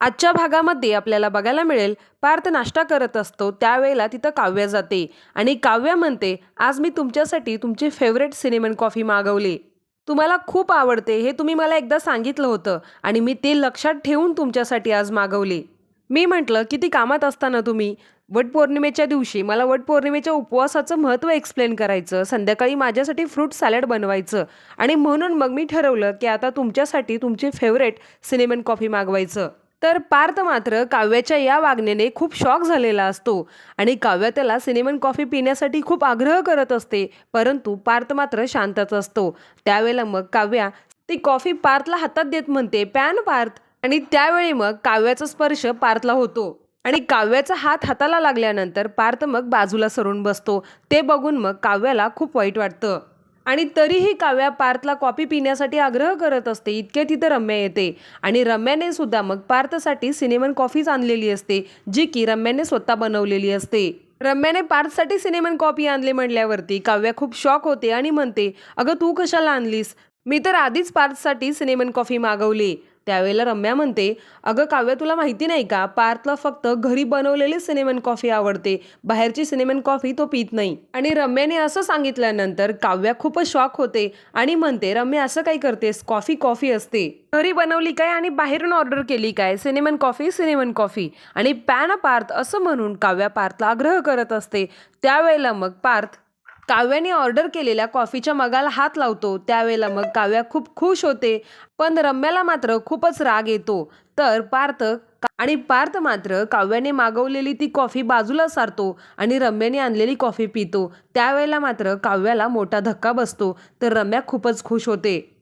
आजच्या भागामध्ये आपल्याला बघायला मिळेल पार्थ नाश्ता करत असतो त्यावेळेला तिथं काव्या जाते. आणि काव्या म्हणते आज मी तुमच्यासाठी तुमची फेवरेट सिनेमन कॉफी मागवली. तुम्हाला खूप आवडते हे तुम्ही मला एकदा सांगितलं होतं आणि मी ते लक्षात ठेवून तुमच्यासाठी आज मागवली. मी म्हटलं किती कामात असताना तुम्ही? वटपौर्णिमेच्या दिवशी मला वटपौर्णिमेच्या उपवासाचं महत्त्व एक्सप्लेन करायचं संध्याकाळी माझ्यासाठी फ्रूट सॅलड बनवायचं आणि म्हणून मग मी ठरवलं की आता तुमच्यासाठी तुमची फेवरेट सिनेमन कॉफी मागवायचं. तर पार्थ मात्र काव्याच्या या वागण्याने खूप शॉक झालेला असतो. आणि काव्या त्याला सिनेमन कॉफी पिण्यासाठी खूप आग्रह करत असते परंतु पार्थ मात्र शांतच असतो. त्यावेळेला मग काव्या ती कॉफी पार्थला हातात देत म्हणते पॅन पार्थ. आणि त्यावेळी मग काव्याचा स्पर्श पार्थला होतो. आणि काव्याचा हात हाताला लागल्यानंतर पार्थ मग बाजूला सरून बसतो. ते बघून मग काव्याला खूप वाईट वाटतं. आणि तरीही काव्या पार्थला कॉफी पिण्यासाठी आग्रह करत असते. इतके तिथं रम्या येते. आणि रम्याने सुद्धा मग पार्थसाठी सिनेमन कॉफीच आणलेली असते जी की रम्याने स्वतः बनवलेली असते. रम्याने पार्थसाठी सिनेमन कॉफी आणली म्हणल्यावरती काव्या खूप शॉक होते आणि म्हणते अगं तू कशाला आणलीस? मी तर आधीच पार्थसाठी सिनेमन कॉफी मागवली. त्यावेळेला रम्या म्हणते अगं काव्य तुला माहिती नाही का? पार्थला फक्त घरी बनवलेली सिनेमन कॉफी आवडते. बाहेरची सिनेमन कॉफी तो पित नाही. आणि रम्याने असं सांगितल्यानंतर काव्या खूपच शॉक होते आणि म्हणते रम्या असं काय करतेस? कॉफी कॉफी असते. घरी बनवली काय आणि बाहेरून ऑर्डर केली काय? सिनेमन कॉफी सिनेमन कॉफी आणि पॅन पार्थ असं म्हणून काव्या पार्थला आग्रह करत असते. त्यावेळेला मग पार्थ काव्याने ऑर्डर केलेल्या कॉफीच्या मगाला हात लावतो. त्यावेळेला मग काव्या खूप खुश होते. पण रम्याला मात्र खूपच राग येतो. तर पार्थ आणि पार्थ मात्र काव्याने मागवलेली ती कॉफी बाजूला सारतो आणि रम्याने आणलेली कॉफी पितो. त्यावेळेला मात्र काव्याला मोठा धक्का बसतो. तर रम्या खूपच खुश होते.